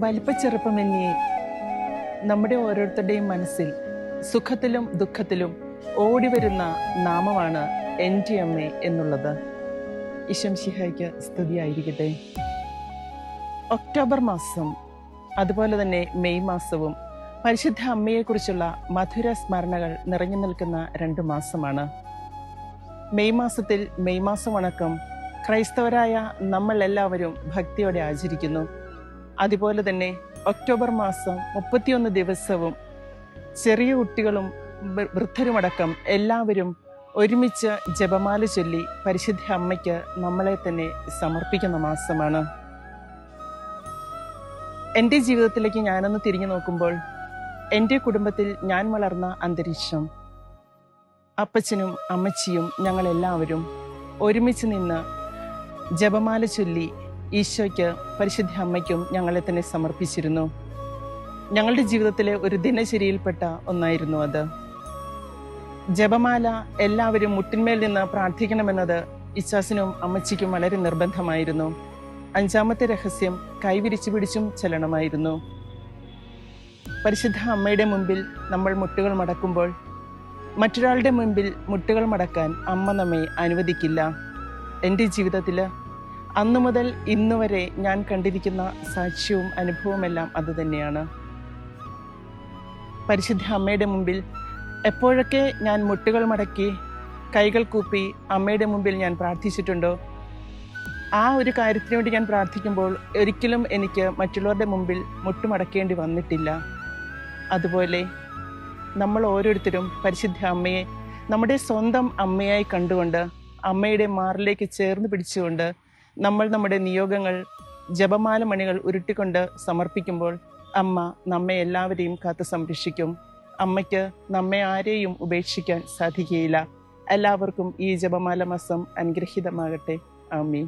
വലിപ്പച്ചെറുപ്പമെന്നേ നമ്മുടെ ഓരോരുത്തരുടെയും മനസ്സിൽ സുഖത്തിലും ദുഃഖത്തിലും ഓടിവരുന്ന നാമമാണ് എൻ ടി എം എ എന്നുള്ളത്. ഇഷം ശിഹായ്ക്ക് സ്തുതിയായിരിക്കട്ടെ. ഒക്ടോബർ മാസം അതുപോലെ തന്നെ മെയ് മാസവും പരിശുദ്ധ അമ്മയെക്കുറിച്ചുള്ള മധുര സ്മരണകൾ നിറഞ്ഞു നിൽക്കുന്ന രണ്ട് മാസമാണ്. മെയ് മാസത്തിൽ മെയ് മാസം വണക്കം ക്രൈസ്തവരായ നമ്മൾ എല്ലാവരും ഭക്തിയോടെ ആചരിക്കുന്നു. അതുപോലെ തന്നെ ഒക്ടോബർ മാസം മുപ്പത്തിയൊന്ന് ദിവസവും ചെറിയ കുട്ടികളും വൃദ്ധരുമടക്കം എല്ലാവരും ഒരുമിച്ച് ജപമാല ചൊല്ലി പരിശുദ്ധ അമ്മയ്ക്ക് നമ്മളെ തന്നെ സമർപ്പിക്കുന്ന മാസമാണ്. എന്റെ ജീവിതത്തിലേക്ക് ഞാനൊന്ന് തിരിഞ്ഞു നോക്കുമ്പോൾ എന്റെ കുടുംബത്തിൽ ഞാൻ വളർന്ന അന്തരീക്ഷം അപ്പച്ചനും അമ്മച്ചിയും ഞങ്ങളെല്ലാവരും ഒരുമിച്ച് നിന്ന് ജപമാല ചൊല്ലി ഈശോയ്ക്ക് പരിശുദ്ധ അമ്മയ്ക്കും ഞങ്ങളെ തന്നെ സമർപ്പിച്ചിരുന്നു. ഞങ്ങളുടെ ജീവിതത്തിലെ ഒരു ദിനചര്യയിൽപ്പെട്ട ഒന്നായിരുന്നു അത്. ജപമാല എല്ലാവരും മുട്ടിന്മേൽ നിന്ന് പ്രാർത്ഥിക്കണമെന്നത് ഇച്ചാസിനും അമ്മച്ചിക്കും വളരെ നിർബന്ധമായിരുന്നു. അഞ്ചാമത്തെ രഹസ്യം കൈവിരിച്ചു പിടിച്ചും ചെല്ലണമായിരുന്നു. പരിശുദ്ധ അമ്മയുടെ മുമ്പിൽ നമ്മൾ മുട്ടുകൾ മടക്കുമ്പോൾ മറ്റൊരാളുടെ മുമ്പിൽ മുട്ടുകൾ മടക്കാൻ അമ്മ നമ്മെ അനുവദിക്കില്ല. എന്റെ ജീവിതത്തിൽ അന്നു മുതൽ ഇന്നു വരെ ഞാൻ കണ്ടിരിക്കുന്ന സാക്ഷ്യവും അനുഭവമെല്ലാം അതുതന്നെയാണ് പരിശുദ്ധ അമ്മയുടെ മുമ്പിൽ എപ്പോഴൊക്കെ ഞാൻ മുട്ടുകൾ മടക്കി കൈകൾ കൂപ്പി അമ്മയുടെ മുമ്പിൽ ഞാൻ പ്രാർത്ഥിച്ചിട്ടുണ്ടോ? ആ ഒരു കാര്യത്തിന് വേണ്ടി ഞാൻ പ്രാർത്ഥിക്കുമ്പോൾ ഒരിക്കലും എനിക്ക് മറ്റുള്ളവരുടെ മുമ്പിൽ മുട്ടുമടക്കേണ്ടി വന്നിട്ടില്ല. അതുപോലെ നമ്മൾ ഓരോരുത്തരും പരിശുദ്ധ അമ്മയെ നമ്മുടെ സ്വന്തം അമ്മയായി കണ്ടുകൊണ്ട് അമ്മയുടെ മാറിലേക്ക് ചേർന്ന് പിടിച്ചുകൊണ്ട് നമ്മൾ നമ്മുടെ നിയോഗങ്ങൾ ജപമാല മണികൾ ഉരുട്ടിക്കൊണ്ട് സമർപ്പിക്കുമ്പോൾ അമ്മ നമ്മെ എല്ലാവരെയും കാത്തു സംരക്ഷിക്കും. അമ്മയ്ക്ക് നമ്മെ ആരെയും ഉപേക്ഷിക്കാൻ സാധിക്കുകയില്ല. എല്ലാവർക്കും ഈ ജപമാല മാസം അനുഗ്രഹീതമാകട്ടെ. ആമീൻ.